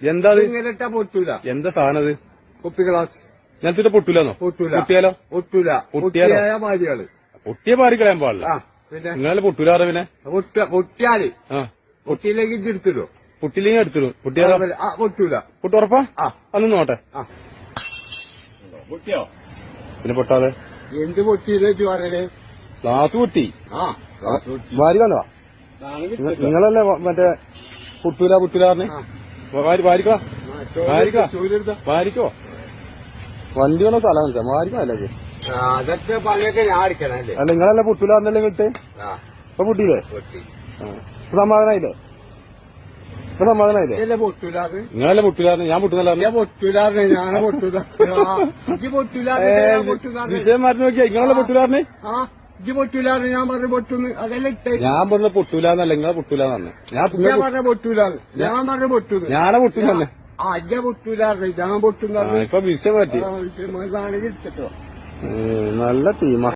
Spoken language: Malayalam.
എന്താ അത്? പൊട്ടൂല. എന്താ സാധനം അത്? കുപ്പി ഗ്ലാസ് ഞാനിട്ട് പൊട്ടൂലെന്നോ? പൊട്ടൂല. പൊട്ടിയാലോ? പൊട്ടൂല. പൊട്ടിയാലോ? പൊട്ടിയായ പൊട്ടിയ മാറി കളയാൻ പാടില്ല. ആ പിന്നെ? നിങ്ങളെ പൊട്ടൂലാറ പിന്നെ? പൊട്ട പൊട്ടിയാൽ. ആ പൊട്ടിയിലേക്ക് ഇതെടുത്തിടോ പൊട്ടില്ലെങ്കിൽ എടുത്തിടും. പൊട്ടിയാലോ? പൊട്ടൂല. പൊട്ടി ഉറപ്പാ? ആ. അന്ന് നോട്ടെ ആ. പൊട്ടിയോ? പിന്നെ പൊട്ടാതെ? എന്ത് പൊട്ടിയില്ലേ പറയണേ? ഗ്ലാസ് പൊട്ടി. വാരി വന്നോ നിങ്ങളല്ലേ മറ്റേ പൊട്ടൂല പൊട്ടൂലാറിന് വാരിക്കോ. വാരിക്കോ. വണ്ടി വേണോ സ്ഥലം വെച്ചാ വാരിക്കോ അല്ലേ അതൊക്കെ പണിയൊക്കെ ഞാൻ അടിക്കണല്ലേ അല്ല? നിങ്ങളല്ലേ കിട്ടേ ആ. ഇപ്പൊ പൊട്ടിയില്ലേ? സമാധാനായില്ലേ? ഇപ്പൊ സമാധാനായില്ലേ? ഇല്ല പൊട്ടൂലാത് നിങ്ങളല്ലേ പൊട്ടൂലാറിന് ഞാൻ പൊട്ടുന്നല്ല ഞാൻ പൊട്ടൂലാറിനെ ഞാൻ പൊട്ടൂല വിഷയം മാറ്റി നോക്കിയാ? നിങ്ങളല്ലേ പൊട്ടൂലാറിന് ഇജ്ജ് ഞാൻ പറഞ്ഞു പൊട്ടുന്നു. അതെല്ലാം ഇട്ടേ. ഞാൻ പറഞ്ഞ പൊട്ടൂലെന്നല്ല നിങ്ങളെ പൊട്ടൂലെന്നു ഞാൻ ഞാൻ പറഞ്ഞ പൊട്ടൂലാന്ന് ഞാൻ പറഞ്ഞ പൊട്ടുന്നു. ഞാനെ പൊട്ടൂലെന്നെ ആ പൊട്ടൂലാറിനെ ഞാൻ പൊട്ടുന്നു ഇപ്പൊ വിഷയം പറ്റി നല്ല ടീമാ.